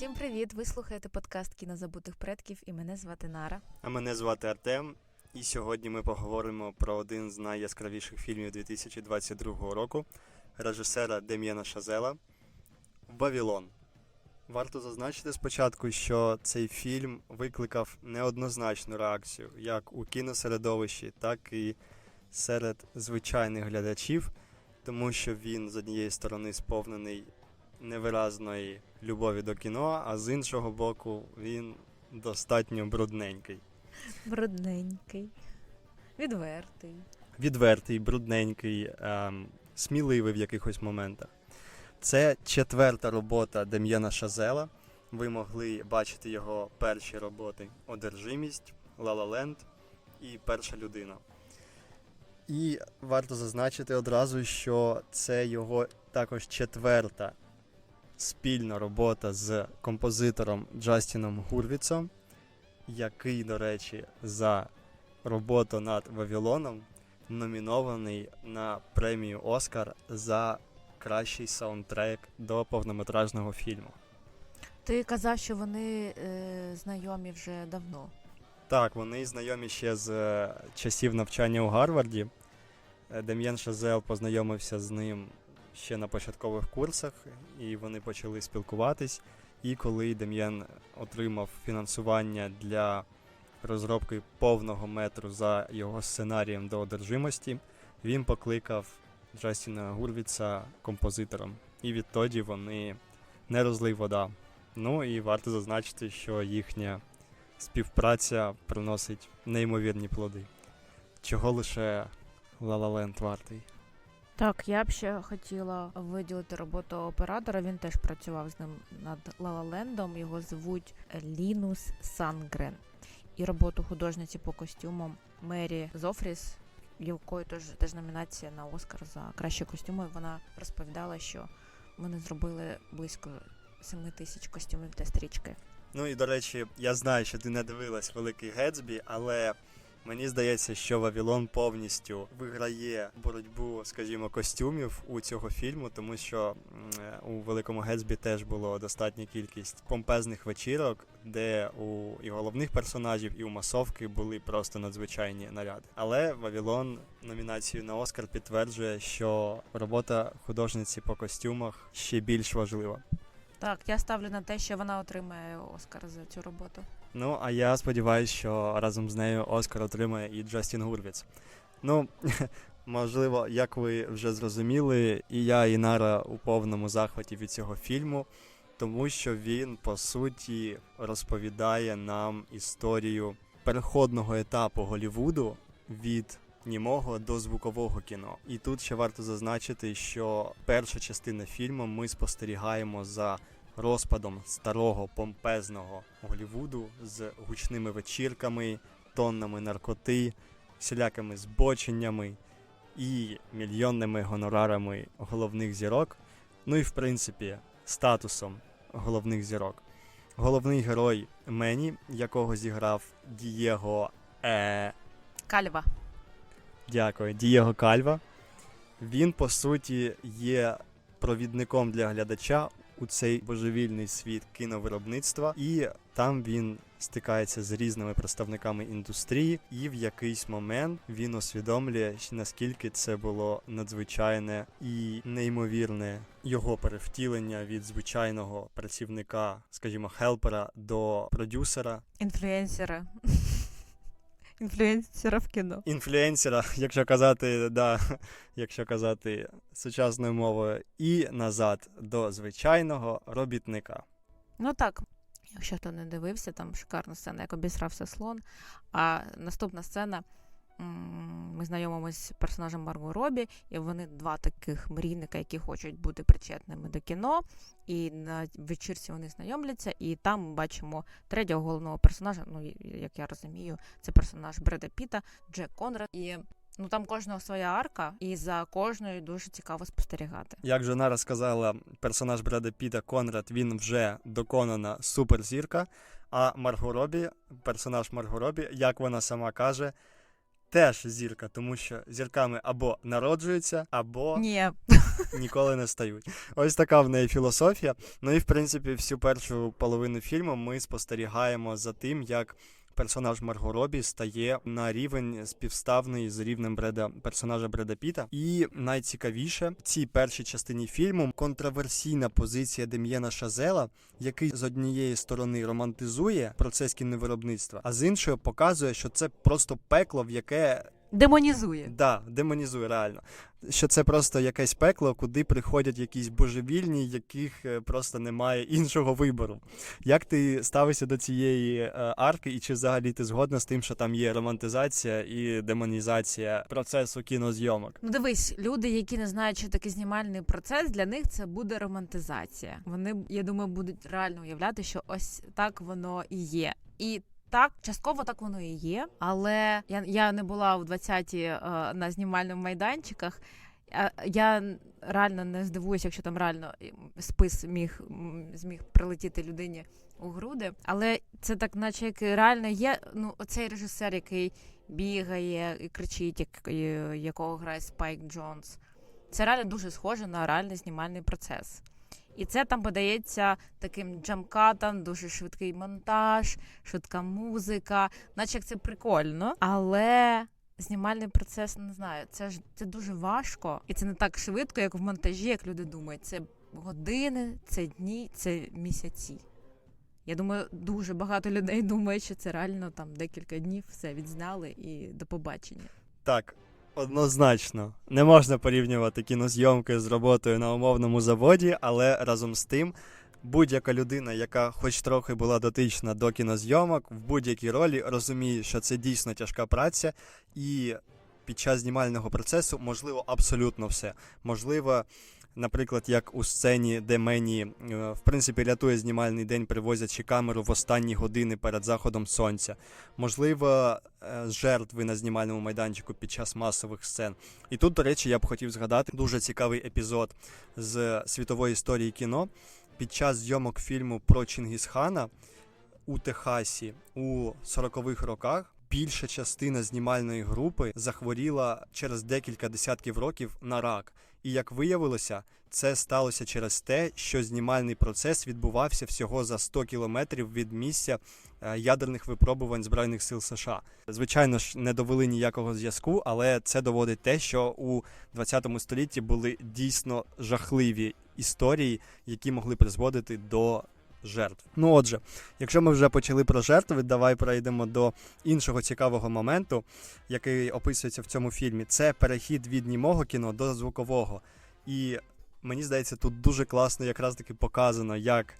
Всім привіт! Ви слухаєте подкаст Кіно забутих предків і мене звати Нара. А мене звати Артем, і сьогодні ми поговоримо про один з найяскравіших фільмів 2022 року режисера Дем'єна Шазела Вавілон. Варто зазначити спочатку, що цей фільм викликав неоднозначну реакцію як у кіносередовищі, так і серед звичайних глядачів, тому що він з однієї сторони сповнений невиразної любові до кіно, а з іншого боку, він достатньо брудненький. Брудненький, відвертий. Відвертий, брудненький, ем, сміливий в якихось моментах. Це четверта робота Дем'єна Шазела. Ви могли бачити його перші роботи Одержимість, Ла-Ла Ленд і Перша людина. І варто зазначити одразу, що це його також четверта спільна робота з композитором Джастіном Гурвіцом, який, до речі, за роботу над Вавилоном номінований на премію Оскар за кращий саундтрек до повнометражного фільму. Ти казав, що вони е, знайомі вже давно. Так, вони знайомі ще з е, часів навчання у Гарварді. Е, Дем'ян Шазел познайомився з ним ще на початкових курсах, і вони почали спілкуватись. І коли Дем'ян отримав фінансування для розробки повного метру за його сценарієм до одержимості, він покликав Джастіна Гурвіца композитором. І відтоді вони не розлий вода. Ну і варто зазначити, що їхня співпраця приносить неймовірні плоди. Чого лише La вартий. Так, я б ще хотіла виділити роботу оператора. Він теж працював з ним над Лалалендом. Його звуть Лінус Сангрен. І роботу художниці по костюмам Мері Зофріс, в якої теж, теж номінація на Оскар за кращі костюми. Вона розповідала, що вони зробили близько 7 тисяч костюмів для стрічки. Ну і до речі, я знаю, що ти не дивилась Великий Гетсбі, але мені здається, що Вавилон повністю виграє боротьбу, скажімо, костюмів у цього фільму, тому що у Великому Гетсбі теж було достатня кількість помпезних вечірок, де у і головних персонажів, і у масовки були просто надзвичайні наряди. Але Вавилон номінацію на Оскар підтверджує, що робота художниці по костюмах ще більш важлива. Так, я ставлю на те, що вона отримає Оскар за цю роботу. Ну, а я сподіваюся, що разом з нею Оскар отримає і Джастін Гурвіц. Ну, можливо, як ви вже зрозуміли, і я, і Нара у повному захваті від цього фільму, тому що він, по суті, розповідає нам історію переходного етапу Голівуду від німого до звукового кіно. І тут ще варто зазначити, що перша частина фільму ми спостерігаємо за розпадом старого помпезного Голівуду з гучними вечірками, тоннами наркоти, всілякими збоченнями і мільйонними гонорарами головних зірок. Ну і в принципі статусом головних зірок. Головний герой Мені, якого зіграв Дієго Е. Кальва. Дякую, Дієго Кальва. Він, по суті, є провідником для глядача у цей божевільний світ кіновиробництва, і там він стикається з різними представниками індустрії, і в якийсь момент він усвідомлює, наскільки це було надзвичайне і неймовірне його перевтілення від звичайного працівника, скажімо, хелпера до продюсера, Інфлюенсера. Інфлюенсера в кіно. інфлюенсера, якщо казати, да, якщо казати сучасною мовою, і назад до звичайного робітника. Ну так. Якщо хто не дивився, там шикарна сцена, як обісрався слон. А наступна сцена. Ми знайомимося з персонажем Марго Робі, і вони два таких мрійника, які хочуть бути причетними до кіно. І на вечірці вони знайомляться, і там ми бачимо третього головного персонажа. Ну, як я розумію, це персонаж Бреда Піта, Джек Конрад. І ну там кожного своя арка, і за кожною дуже цікаво спостерігати. Як же Нара сказала, персонаж Бреда Піта Конрад він вже доконана суперзірка. А Марго Робі, персонаж Марго Робі, як вона сама каже, теж зірка, тому що зірками або народжуються, або Ні, ніколи не стають. Ось така в неї філософія. Ну і в принципі, всю першу половину фільму ми спостерігаємо за тим, як. Персонаж Марго Робі стає на рівень співставний з рівнем Бреда персонажа Бреда Піта. І найцікавіше в цій першій частині фільму контроверсійна позиція Дем'єна Шазела, який з однієї сторони романтизує процес кіновиробництва, а з іншої показує, що це просто пекло, в яке демонізує. Да, демонізує реально. Що це просто якесь пекло, куди приходять якісь божевільні, яких е, просто немає іншого вибору. Як ти ставишся до цієї е, арки, і чи взагалі ти згодна з тим, що там є романтизація і демонізація процесу кінозйомок? Ну дивись, люди, які не знають, що таке знімальний процес, для них це буде романтизація. Вони, я думаю, будуть реально уявляти, що ось так воно і є. І так, частково так воно і є. Але я, я не була в 20-ті е, на знімальних майданчиках. Е, Я реально не здивуюся, якщо там реально спис міг зміг прилетіти людині у груди. Але це так, наче як реально є. Ну, оцей режисер, який бігає і кричить, як, якого грає Спайк Джонс. Це реально дуже схоже на реальний знімальний процес. І це там подається таким джамкатом, дуже швидкий монтаж, швидка музика, наче як це прикольно. Але знімальний процес не знаю, це ж це дуже важко, і це не так швидко, як в монтажі, як люди думають. Це години, це дні, це місяці. Я думаю, дуже багато людей думають, що це реально там декілька днів все відзняли і до побачення. Так, однозначно. Не можна порівнювати кінозйомки з роботою на умовному заводі, але разом з тим. Будь-яка людина, яка хоч трохи була дотична до кінозйомок, в будь-якій ролі розуміє, що це дійсно тяжка праця, і під час знімального процесу можливо абсолютно все. Можливо, наприклад, як у сцені, де мені е, в принципі рятує знімальний день, привозячи камеру в останні години перед заходом сонця. Можливо, е, жертви на знімальному майданчику під час масових сцен. І тут, до речі, я б хотів згадати дуже цікавий епізод з світової історії кіно. Під час зйомок фільму про Чингісхана у Техасі у 40-х роках більша частина знімальної групи захворіла через декілька десятків років на рак. І як виявилося, це сталося через те, що знімальний процес відбувався всього за 100 кілометрів від місця е, ядерних випробувань Збройних сил США. Звичайно ж, не довели ніякого зв'язку, але це доводить те, що у 20 столітті були дійсно жахливі історії, які могли призводити до жертв. Ну отже, якщо ми вже почали про жертви, давай перейдемо до іншого цікавого моменту, який описується в цьому фільмі. Це перехід від німого кіно до звукового. І мені здається, тут дуже класно якраз таки показано, як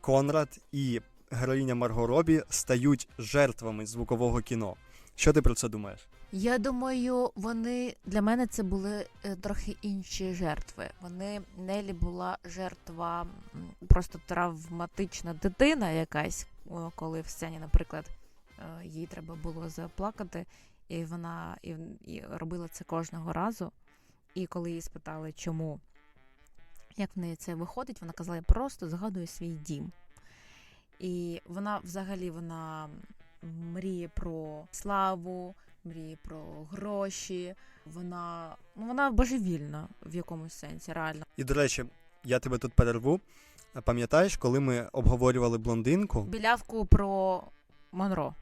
Конрад і героїня Марго Робі стають жертвами звукового кіно. Що ти про це думаєш? Я думаю, вони для мене це були е, трохи інші жертви. Вони Нелі була жертва просто травматична дитина якась, коли в сцені, наприклад, е, їй треба було заплакати, і вона і, і робила це кожного разу. І коли її спитали, чому, як в неї це виходить, вона казала, я просто згадую свій дім. І вона взагалі вона мріє про славу, мріє про гроші. Вона ну вона божевільна в якомусь сенсі, реально. І до речі, я тебе тут перерву. Пам'ятаєш, коли ми обговорювали блондинку? Білявку про Монро.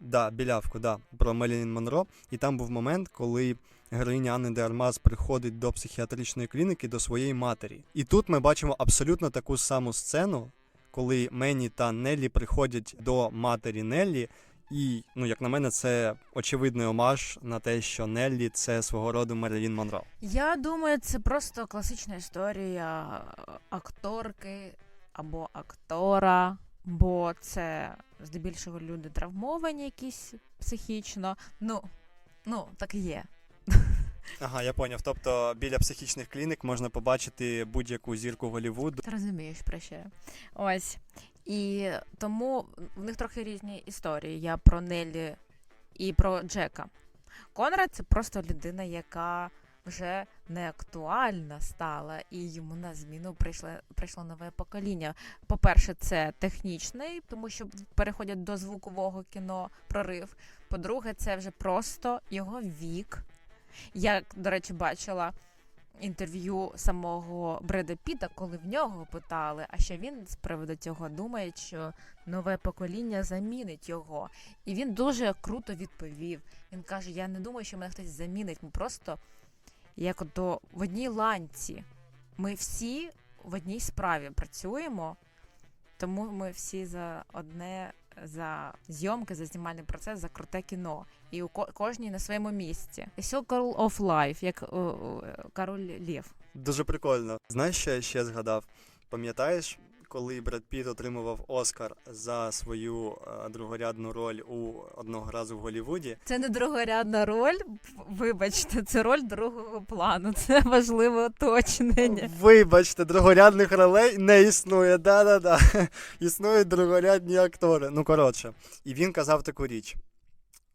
Да, білявку, да, про Мелінін Монро. І там був момент, коли героїня Анни де Армаз приходить до психіатричної клініки до своєї матері. І тут ми бачимо абсолютно таку саму сцену, коли Мені та Неллі приходять до матері Неллі. І, ну, як на мене, це очевидний омаж на те, що Неллі це свого роду Мерлін Монро. Я думаю, це просто класична історія акторки або актора, бо це здебільшого люди травмовані якісь психічно. Ну, ну так і є. Ага, я поняв. Тобто біля психічних клінік можна побачити будь-яку зірку Голлівуду. Ти розумієш про що. Ось. І тому в них трохи різні історії. Я про Неллі і про Джека. Конрад це просто людина, яка вже неактуальна стала, і йому на зміну прийшло, прийшло нове покоління. По-перше, це технічний, тому що переходять до звукового кіно прорив. По-друге, це вже просто його вік. Я, до речі, бачила інтерв'ю самого Бреда Піта, коли в нього питали, а що він з приводу цього думає, що нове покоління замінить його. І він дуже круто відповів. Він каже: Я не думаю, що мене хтось замінить. Ми просто як до в одній ланці. Ми всі в одній справі працюємо, тому ми всі за одне за зйомки, за знімальний процес, за круте кіно. І у кожній на своєму місці. Circle of Life, як о, о, король Лів. Дуже прикольно. Знаєш, що я ще згадав? Пам'ятаєш, коли Бред Піт отримував Оскар за свою е, другорядну роль у одного разу в Голлівуді? Це не другорядна роль. Вибачте, це роль другого плану. Це важливе уточнення. Вибачте, другорядних ролей не існує. Да-да-да. Існують другорядні актори. Ну, коротше. І він казав таку річ,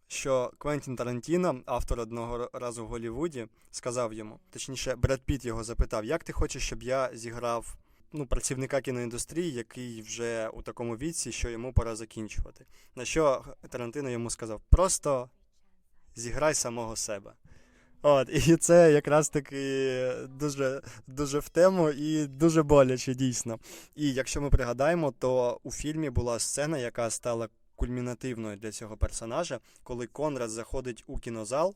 що Квентін Тарантіно, автор одного разу в Голлівуді, сказав йому, точніше, Бред Піт його запитав, як ти хочеш, щоб я зіграв ну, працівника кіноіндустрії, який вже у такому віці, що йому пора закінчувати. На що Тарантино йому сказав: просто зіграй самого себе. От, і це якраз таки дуже, дуже в тему і дуже боляче дійсно. І якщо ми пригадаємо, то у фільмі була сцена, яка стала кульмінативною для цього персонажа, коли Конрад заходить у кінозал,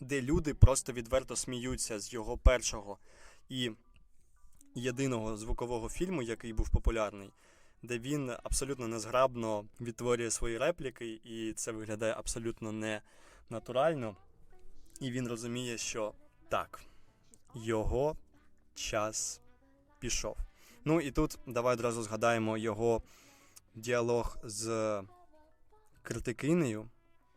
де люди просто відверто сміються з його першого і єдиного звукового фільму, який був популярний, де він абсолютно незграбно відтворює свої репліки, і це виглядає абсолютно не натурально. І він розуміє, що так, його час пішов. Ну і тут давай одразу згадаємо його діалог з критикинею,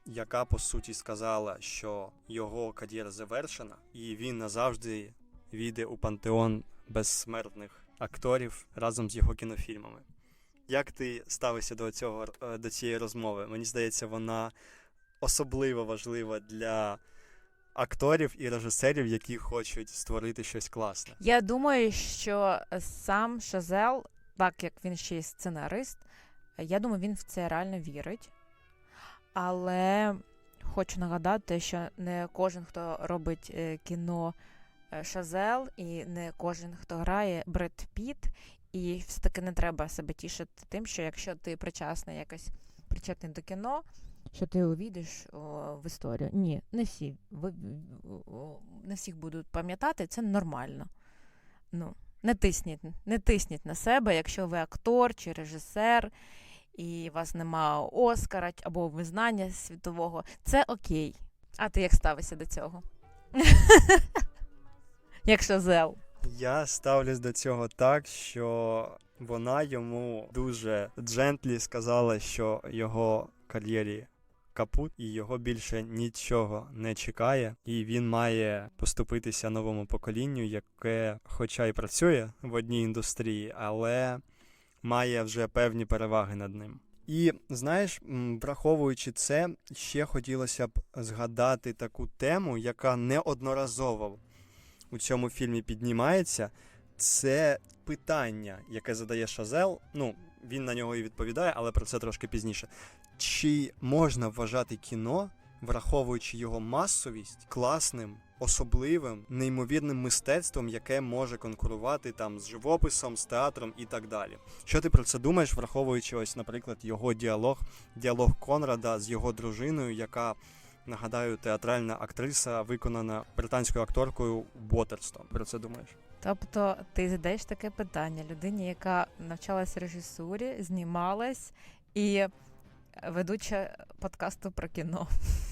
яка по суті сказала, що його кар'єра завершена, і він назавжди війде у пантеон безсмертних акторів разом з його кінофільмами. Як ти ставишся до цього е, до цієї розмови? Мені здається, вона особливо важлива для акторів і режисерів, які хочуть створити щось класне. Я думаю, що сам Шазел, так як він ще й сценарист, я думаю, він в це реально вірить. Але хочу нагадати, що не кожен, хто робить е, кіно Шазел, і не кожен, хто грає Бред Піт. І все таки не треба себе тішити тим, що якщо ти причасний якось причетний до кіно, що ти увійдеш в історію. Ні, не всі ви, не всіх будуть пам'ятати, це нормально. Ну, не тисніть, не тисніть на себе, якщо ви актор чи режисер, і у вас нема Оскара або визнання світового, це окей. А ти як ставишся до цього? Якщо зел. Я ставлюсь до цього так, що вона йому дуже джентлі сказала, що його кар'єрі капут, і його більше нічого не чекає, і він має поступитися новому поколінню, яке, хоча й працює в одній індустрії, але має вже певні переваги над ним. І знаєш, враховуючи це, ще хотілося б згадати таку тему, яка неодноразово у цьому фільмі піднімається, це питання, яке задає Шазел. Ну, він на нього і відповідає, але про це трошки пізніше. Чи можна вважати кіно, враховуючи його масовість, класним, особливим, неймовірним мистецтвом, яке може конкурувати там з живописом, з театром і так далі? Що ти про це думаєш, враховуючи ось, наприклад, його діалог, діалог Конрада з його дружиною, яка Нагадаю, театральна актриса, виконана британською акторкою Ботерстон. Про це думаєш? Тобто ти задаєш таке питання людині, яка навчалась режисурі, знімалась і ведуча подкасту про кіно.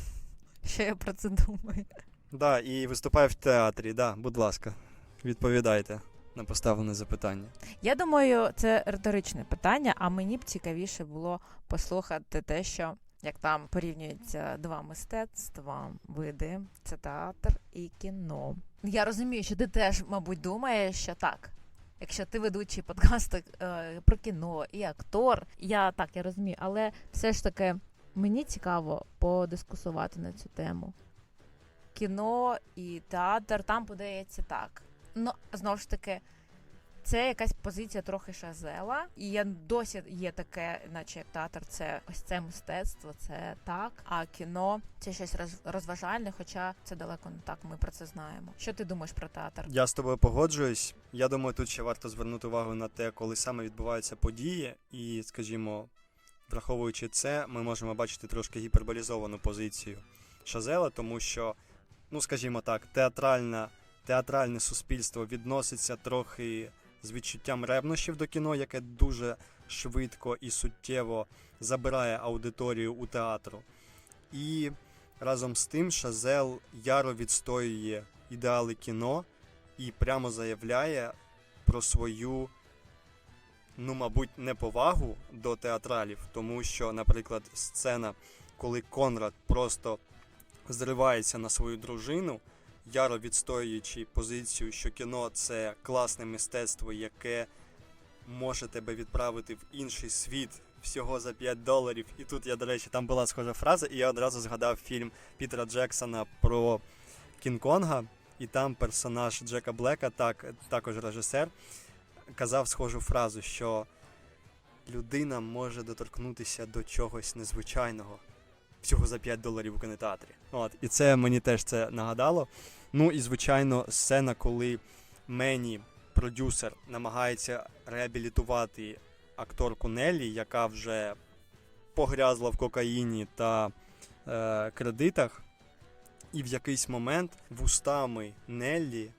Що я про це думаю? Да, і виступає в театрі. Да, будь ласка, відповідайте на поставлене запитання. Я думаю, це риторичне питання, а мені б цікавіше було послухати те, що як там порівнюються два мистецтва, види це театр і кіно. Я розумію, що ти теж, мабуть, думаєш, що так. Якщо ти ведучий подкасту е, про кіно і актор, я так я розумію, але все ж таки мені цікаво подискусувати на цю тему. кіно і театр там подається так. Ну, знову ж таки, це якась позиція трохи шазела, і я досі є таке, наче як театр, це ось це мистецтво, це так. А кіно це щось роз- розважальне, хоча це далеко не так. Ми про це знаємо. Що ти думаєш про театр? Я з тобою погоджуюсь. Я думаю, тут ще варто звернути увагу на те, коли саме відбуваються події, і, скажімо, враховуючи це, ми можемо бачити трошки гіперболізовану позицію Шазела, тому що, ну скажімо так, театральна, театральне суспільство відноситься трохи з відчуттям ревнощів до кіно, яке дуже швидко і суттєво забирає аудиторію у театру. І разом з тим Шазел яро відстоює ідеали кіно і прямо заявляє про свою, ну, мабуть, неповагу до театралів, тому що, наприклад, сцена, коли Конрад просто зривається на свою дружину, яро відстоюючи позицію, що кіно це класне мистецтво, яке може тебе відправити в інший світ всього за 5 доларів. І тут я, до речі, там була схожа фраза, і я одразу згадав фільм Пітера Джексона про Кінг-Конга, і там персонаж Джека Блека, так, також режисер, казав схожу фразу, що людина може доторкнутися до чогось незвичайного всього за 5 доларів у кінотеатрі. От, і це мені теж це нагадало. Ну і звичайно, сцена, коли Мені, продюсер, намагається реабілітувати акторку Неллі, яка вже погрязла в кокаїні та е, кредитах. І в якийсь момент вустами Неллі,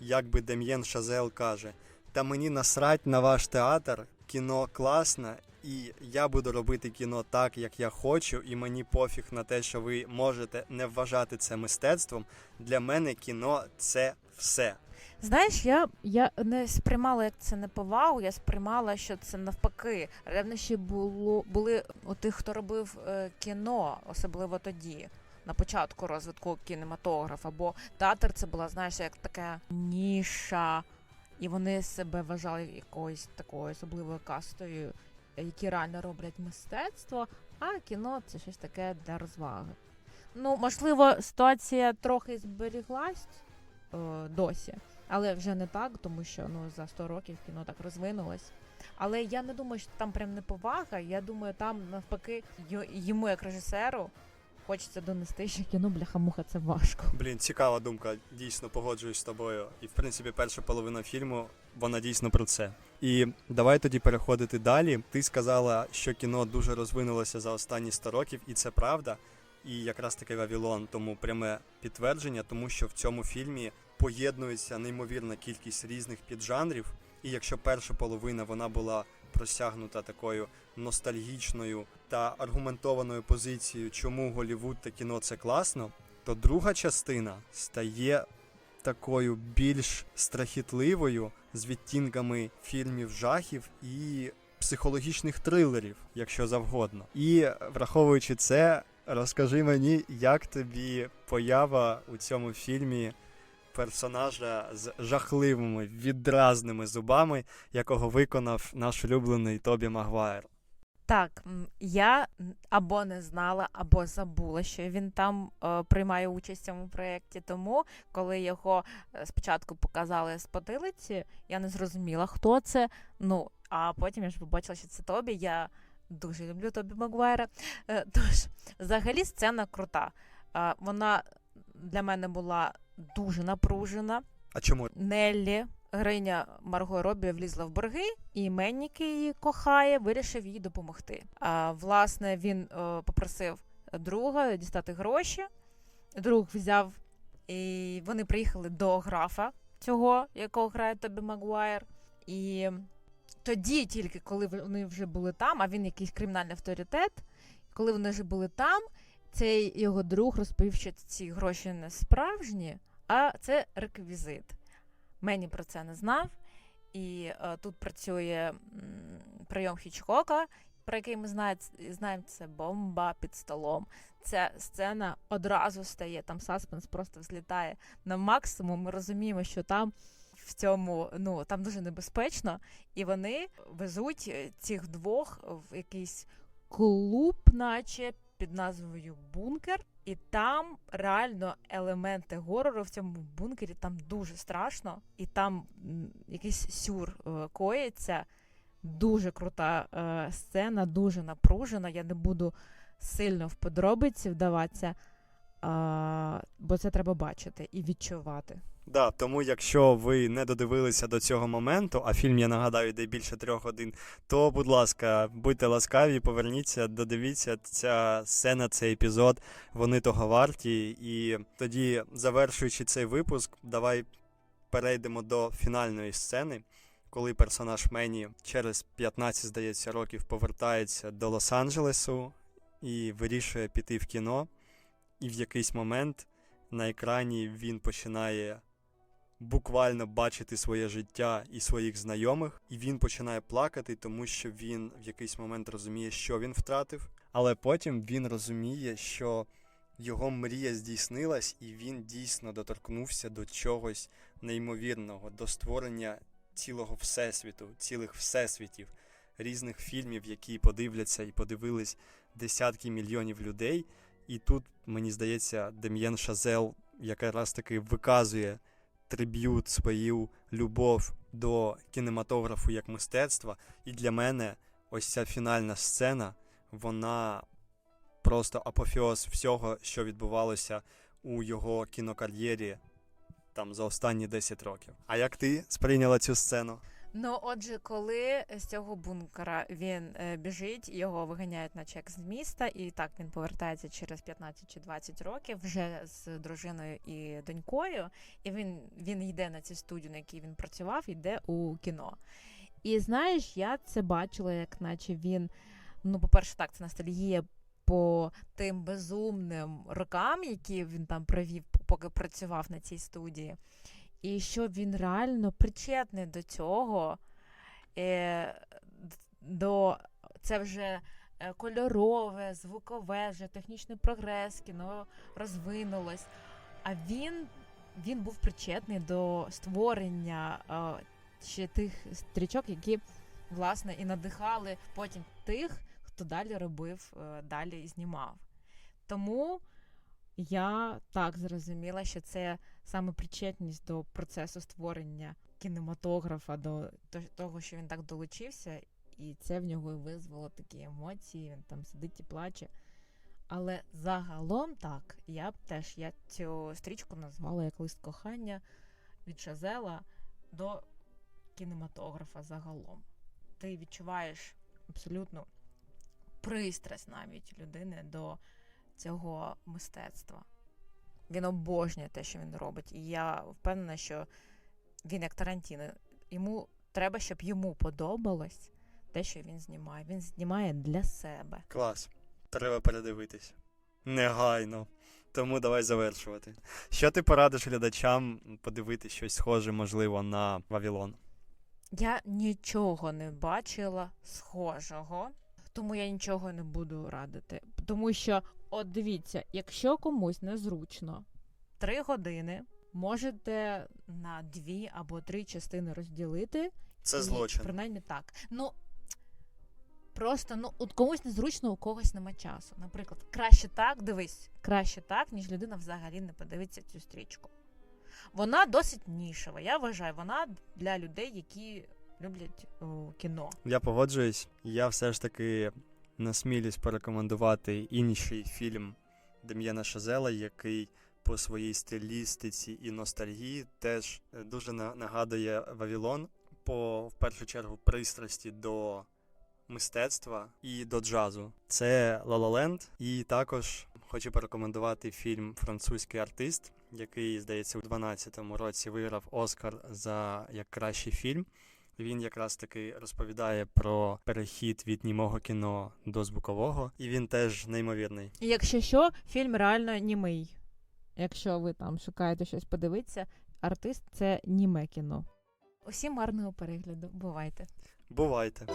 якби Дем'єн Шазел каже: Та мені насрать на ваш театр, кіно класне, і я буду робити кіно так, як я хочу, і мені пофіг на те, що ви можете не вважати це мистецтвом. Для мене кіно це все. Знаєш, я, я не сприймала як це неповагу, я сприймала, що це навпаки. Ревнощі було були у тих, хто робив е, кіно, особливо тоді. На початку розвитку кінематографа, бо театр це була, знаєш, як така ніша, і вони себе вважали якоюсь такою особливою кастою, які реально роблять мистецтво, а кіно це щось таке для розваги. Ну, можливо, ситуація трохи зберіглась е, досі, але вже не так, тому що ну, за 100 років кіно так розвинулось. Але я не думаю, що там прям неповага. Я думаю, там навпаки йому як режисеру хочеться донести, що кіно бляха-муха це важко. Блін, цікава думка. Дійсно погоджуюсь з тобою. І в принципі, перша половина фільму вона дійсно про це. І давай тоді переходити далі. Ти сказала, що кіно дуже розвинулося за останні 100 років, і це правда. І якраз таки Вавілон тому пряме підтвердження, тому що в цьому фільмі поєднується неймовірна кількість різних піджанрів. І якщо перша половина вона була просягнута такою ностальгічною та аргументованою позицією, чому Голівуд та кіно це класно, то друга частина стає такою більш страхітливою з відтінками фільмів жахів і психологічних трилерів, якщо завгодно. І враховуючи це, розкажи мені, як тобі поява у цьому фільмі персонажа з жахливими відразними зубами, якого виконав наш улюблений Тобі Магуайр. Так, я або не знала, або забула, що він там е, приймає участь в цьому проєкті. Тому, коли його е, спочатку показали з потилиці, я не зрозуміла, хто це. Ну, а потім я ж побачила, що це Тобі. Я дуже люблю Тобі Магуайра. Е, тож, взагалі, сцена крута. Е, вона для мене була дуже напружена. А чому? Неллі, гриня Марго Робі, влізла в борги, і Меннік її кохає, вирішив їй допомогти. А власне він е, попросив друга дістати гроші. Друг взяв, і вони приїхали до графа цього, якого грає Тобі Магуайр. І тоді, тільки коли вони вже були там, а він якийсь кримінальний авторитет, коли вони вже були там, цей його друг розповів, що ці гроші не справжні, а це реквізит. Мені про це не знав. І е, тут працює м, прийом Хічкока, про який ми знає, знаємо, це бомба під столом. Ця сцена одразу стає, там саспенс просто взлітає на максимум. Ми розуміємо, що там в цьому ну там дуже небезпечно, і вони везуть е, цих двох в якийсь клуб, наче під назвою Бункер, і там реально елементи горору в цьому бункері там дуже страшно, і там якийсь сюр е, коїться. Дуже крута е, сцена, дуже напружена. Я не буду сильно в подробиці вдаватися, е, бо це треба бачити і відчувати. Да, тому якщо ви не додивилися до цього моменту, а фільм, я нагадаю, йде більше трьох годин, то, будь ласка, будьте ласкаві, поверніться, додивіться ця сцена, цей епізод, вони того варті. І тоді, завершуючи цей випуск, давай перейдемо до фінальної сцени, коли персонаж Мені через 15, здається, років повертається до Лос-Анджелесу і вирішує піти в кіно. І в якийсь момент на екрані він починає буквально бачити своє життя і своїх знайомих, і він починає плакати, тому що він в якийсь момент розуміє, що він втратив, але потім він розуміє, що його мрія здійснилась, і він дійсно доторкнувся до чогось неймовірного, до створення цілого всесвіту, цілих всесвітів, різних фільмів, які подивляться і подивились десятки мільйонів людей. І тут, мені здається, Дем'єн Шазел якраз таки виказує триб'ют, свою любов до кінематографу як мистецтва. І для мене ось ця фінальна сцена, вона просто апофеоз всього, що відбувалося у його кінокар'єрі там за останні 10 років. А як ти сприйняла цю сцену? Ну, отже, коли з цього бункера він е, біжить, його виганяють на чек з міста, і так він повертається через 15 чи 20 років вже з дружиною і донькою. І він, він йде на цю студію, на якій він працював, йде у кіно. І знаєш, я це бачила, як наче він. Ну, по-перше, так, це ностальгія по тим безумним рокам, які він там провів, поки працював на цій студії. І що він реально причетний до цього, е, до це вже е, кольорове, звукове, вже технічний прогрес, кіно розвинулось. А він, він був причетний до створення е, ще тих стрічок, які власне і надихали потім тих, хто далі робив, далі і знімав. Тому я так зрозуміла, що це саме причетність до процесу створення кінематографа, до того, що він так долучився, і це в нього і визвало такі емоції. Він там сидить і плаче. Але загалом так, я б теж я цю стрічку назвала як лист кохання від Шазела до кінематографа загалом. Ти відчуваєш абсолютну пристрасть навіть людини до цього мистецтва. Він обожнює те, що він робить. І я впевнена, що він як Тарантіно. Йому треба, щоб йому подобалось те, що він знімає. Він знімає для себе. Клас. Треба передивитись. Негайно. Тому давай завершувати. Що ти порадиш глядачам подивитись щось схоже, можливо, на Вавилон? Я нічого не бачила схожого, тому я нічого не буду радити. Тому що, от дивіться, якщо комусь незручно, три години можете на дві або три частини розділити. Це І злочин. Принаймні так. Ну просто ну от комусь незручно, у когось нема часу. Наприклад, краще так, дивись, краще так, ніж людина взагалі не подивиться цю стрічку. Вона досить нішева. Я вважаю, вона для людей, які люблять о, кіно. Я погоджуюсь. Я все ж таки насмілюсь порекомендувати інший фільм Дем'єна Шазела, який по своїй стилістиці і ностальгії теж е, дуже нагадує Вавилон по в першу чергу пристрасті до мистецтва і до джазу. Це Land. І також хочу порекомендувати фільм Французький артист, який, здається, у 12-му році виграв Оскар за як кращий фільм. Він якраз таки розповідає про перехід від німого кіно до звукового, і він теж неймовірний. І якщо що, фільм реально німий. Якщо ви там шукаєте щось подивитися, артист це німе кіно. Усім гарного перегляду. Бувайте. Бувайте!